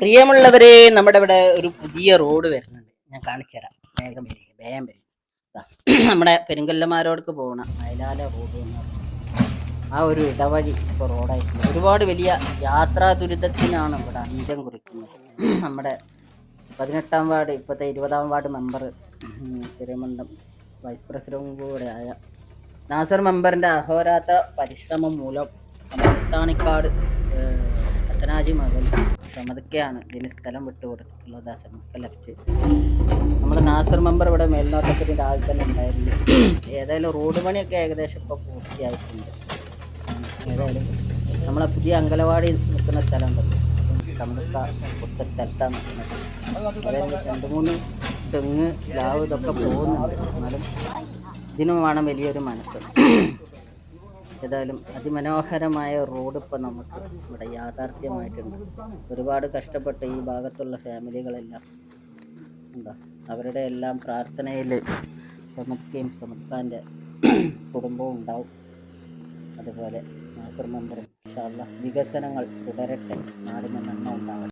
പ്രിയമുള്ളവരെ നമ്മുടെ ഇവിടെ ഒരു പുതിയ റോഡ് വരുന്നുണ്ട്. ഞാൻ കാണിച്ചു തരാം വേഗം വരിക വേഗം വരിക. നമ്മുടെ പെരുങ്കല്ലമാരോടക്ക് പോകണം അയലാല റോഡ് എന്ന് ആ ഒരു ഇടവഴി ഇപ്പോൾ റോഡായിട്ടുണ്ട്. ഒരുപാട് വലിയ യാത്രാ ദുരിതത്തിനാണ് ഇവിടെ അന്ത്യം കുറിക്കുന്നത്. നമ്മുടെ പതിനെട്ടാം വാർഡ് ഇപ്പോഴത്തെ ഇരുപതാം ward member Thirumandam vice president കൂടെ ആയ നാസർ മെമ്പറിന്റെ അഹോരാത്ര പരിശ്രമം മൂലം അത്താണിക്കാട് ഹസനാജി മകൻ സമതക്കെയാണ് ഇതിന് സ്ഥലം വിട്ടുകൊടുത്തിട്ടുള്ളത് ആ സമക്ക ലെഫ്റ്റ് നമ്മുടെ നാസർ മെമ്പർ ഇവിടെ മേൽനോട്ടത്തിന് രാവിലെ തന്നെ ഉണ്ടായിരുന്നു. ഏതായാലും റോഡ് പണിയൊക്കെ ഏകദേശം ഇപ്പോൾ പൂർത്തിയായിട്ടുണ്ട്. ഏതായാലും നമ്മളെ പുതിയ അങ്കലവാടി നിൽക്കുന്ന സ്ഥലം ഉണ്ടല്ലോ സമതക്ക കൊടുത്ത സ്ഥലത്താണ് നിൽക്കുന്നത്. അതായത് രണ്ട് മൂന്ന് തെങ്ങ് ലാവ് ഇതൊക്കെ പോകുന്നുണ്ട്. എന്നാലും ഇതിനും വേണം വലിയൊരു മനസ്സ്. ഏതായാലും അതിമനോഹരമായ റോഡ് ഇപ്പം നമുക്ക് ഇവിടെ യാഥാർത്ഥ്യമായിട്ടുണ്ട്. ഒരുപാട് കഷ്ടപ്പെട്ട് ഈ ഭാഗത്തുള്ള ഫാമിലികളെല്ലാം ഉണ്ടോ? അവരുടെ എല്ലാം പ്രാർത്ഥനയിൽ സമത്കയും സമത്കാന്റെ കുടുംബവും ഉണ്ടാവും. അതുപോലെ നാസർ അല്ലാ വികസനങ്ങൾ തുടരട്ടെ. നാടിന് നന്മ ഉണ്ടാവട്ടെ.